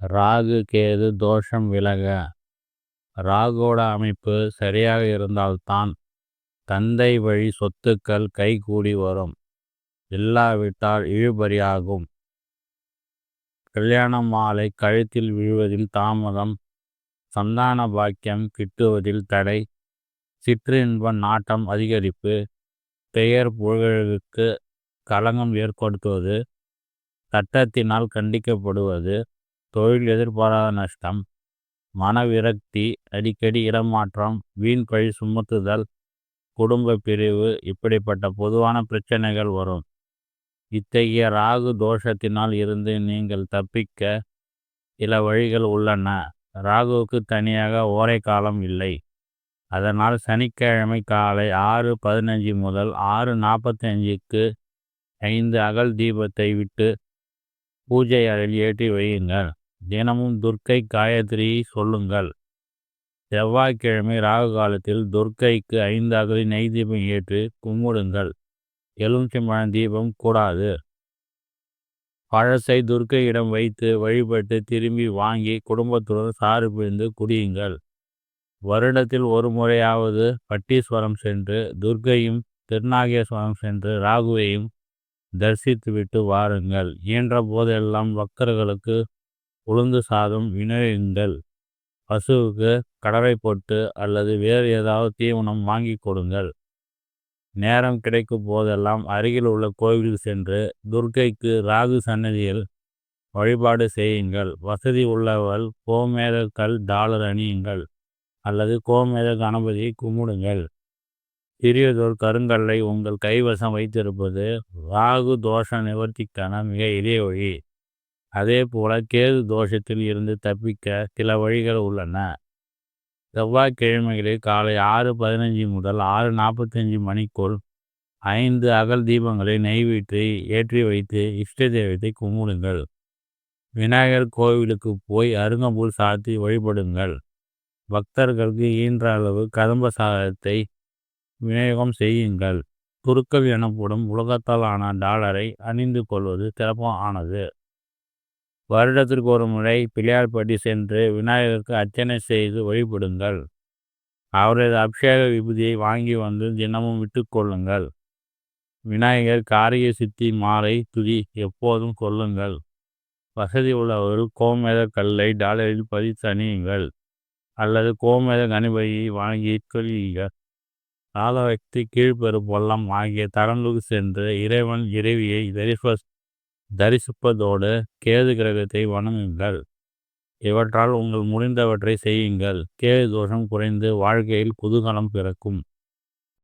ராகு கேது தோஷம் விலக. ராகுவோட அமைப்பு சரியாக இருந்தால்தான் தந்தை வழி சொத்துக்கள் கைகூடி வரும். இல்லாவிட்டால் இழுபறியாகும். கல்யாண மாலை கழுத்தில் விழுவதில் தாமதம். சந்தான பாக்கியம் கிட்டுவதில் தடை. சிற்றின்ப நாட்டம் அதிகரிப்பு. பெயர் புகழுக்கு களங்கம் ஏற்படுத்துவது. சட்டத்தினால் கண்டிக்கப்படுவது. தொழில் எதிர்பாராத நஷ்டம் மனவிரக்தி அடிக்கடி இடமாற்றம் வீண் பழி சுமத்துதல் குடும்ப பிரிவு இப்படிப்பட்ட பொதுவான பிரச்சனைகள் வரும். இத்தகைய ராகு தோஷத்தினால் இருந்து நீங்கள் தப்பிக்க சில வழிகள் உள்ளன. ராகுவுக்கு தனியாக ஓரை காலம் இல்லை. அதனால் சனிக்கிழமை காலை ஆறு பதினஞ்சு முதல் ஆறு நாற்பத்தஞ்சுக்கு ஐந்து அகல் தீபத்தை விட்டு பூஜை அறையில் ஏற்றி வையுங்கள். தினமும் துர்க்கை காயத்ரி சொல்லுங்கள். செவ்வாய்க்கிழமை ராகு காலத்தில் துர்க்கைக்கு ஐந்து அகலி நெய் தீபம் ஏற்று கும்பிடுங்கள். எலுமிச்சம்பழம் தீபம் கூடாது. பழசை துர்க்கையிடம் வைத்து வழிபட்டு திரும்பி வாங்கி குடும்பத்துடன் சாறு பிழிந்து குடியுங்கள். வருடத்தில் ஒரு முறையாவது பட்டீஸ்வரம் சென்று துர்க்கையும் திருநாகேஸ்வரம் சென்று ராகுவையும் தரிசித்துவிட்டு வாருங்கள். இயன்ற போதெல்லாம் பக்தர்களுக்கு உளுந்து சாதம் விநியோகிங்கள் பசுவுக்கு கடவை போட்டு அல்லது வேறு ஏதாவது தீவனம் வாங்கி கொடுங்கள். நேரம் கிடைக்கும் போதெல்லாம் அருகில் உள்ள கோவில் சென்று துர்க்கைக்கு ராகு சன்னதியில் வழிபாடு செய்யுங்கள். வசதி உள்ளவர்கள் கோமேத கல் டாலர் அணியுங்கள் அல்லது கோமேத கணபதியை கும்பிடுங்கள். சிறியதொரு கருங்கல்லை உங்கள் கைவசம் வைத்திருப்பது ராகு தோஷ நிவர்த்திக்கான மிக எளிய வழி. அதே போல கேது தோஷத்தில் இருந்து தப்பிக்க சில வழிகள் உள்ளன. செவ்வாய்க்கிழமைகளில் காலை ஆறு பதினஞ்சு முதல் ஆறு நாற்பத்தஞ்சு மணிக்குள் ஐந்து அகல் தீபங்களை நெய்விட்டு ஏற்றி வைத்து இஷ்ட தெய்வத்தை கும்பிடுங்கள். விநாயகர் கோவிலுக்கு போய் அருங்கம்புல் சாத்தி வழிபடுங்கள். பக்தர்களுக்கு ஈன்ற அளவு கதம்ப சாதத்தை விநியோகம் செய்யுங்கள். துருக்கல் எனப்படும் உலகத்தால் ஆன டாலரை அணிந்து கொள்வது சிறப்பானது. வருடத்திற்கு ஒரு முறை பிள்ளையார்பட்டி சென்று விநாயகருக்கு அர்ச்சனை செய்து வழிபடுங்கள். அவரது அபிஷேக விபூதியை வாங்கி வந்து தினமும் விட்டுக்கொள்ளுங்கள் விநாயகர் காரிய சித்தி மாலை துதி எப்போதும் கொள்ளுங்கள் வசதி உள்ளவர்கள் கோமேத கல்லை டாலரில் பதித்து அணியுங்கள். அல்லது கோமேத கணிபதியை வாங்கி கொள்ளுங்கள் காலவக்தி கீழ்பெரு பொல்லம் ஆகிய தரங்களுக்கு சென்று இறைவன் இறைவியை தரிச தரிசிப்பதோடு கேது கிரகத்தை வணங்குங்கள். இவற்றால் உங்கள் முடிந்தவற்றை செய்யுங்கள். கேது தோஷம் குறைந்து வாழ்க்கையில் குதூகலம் பிறக்கும்.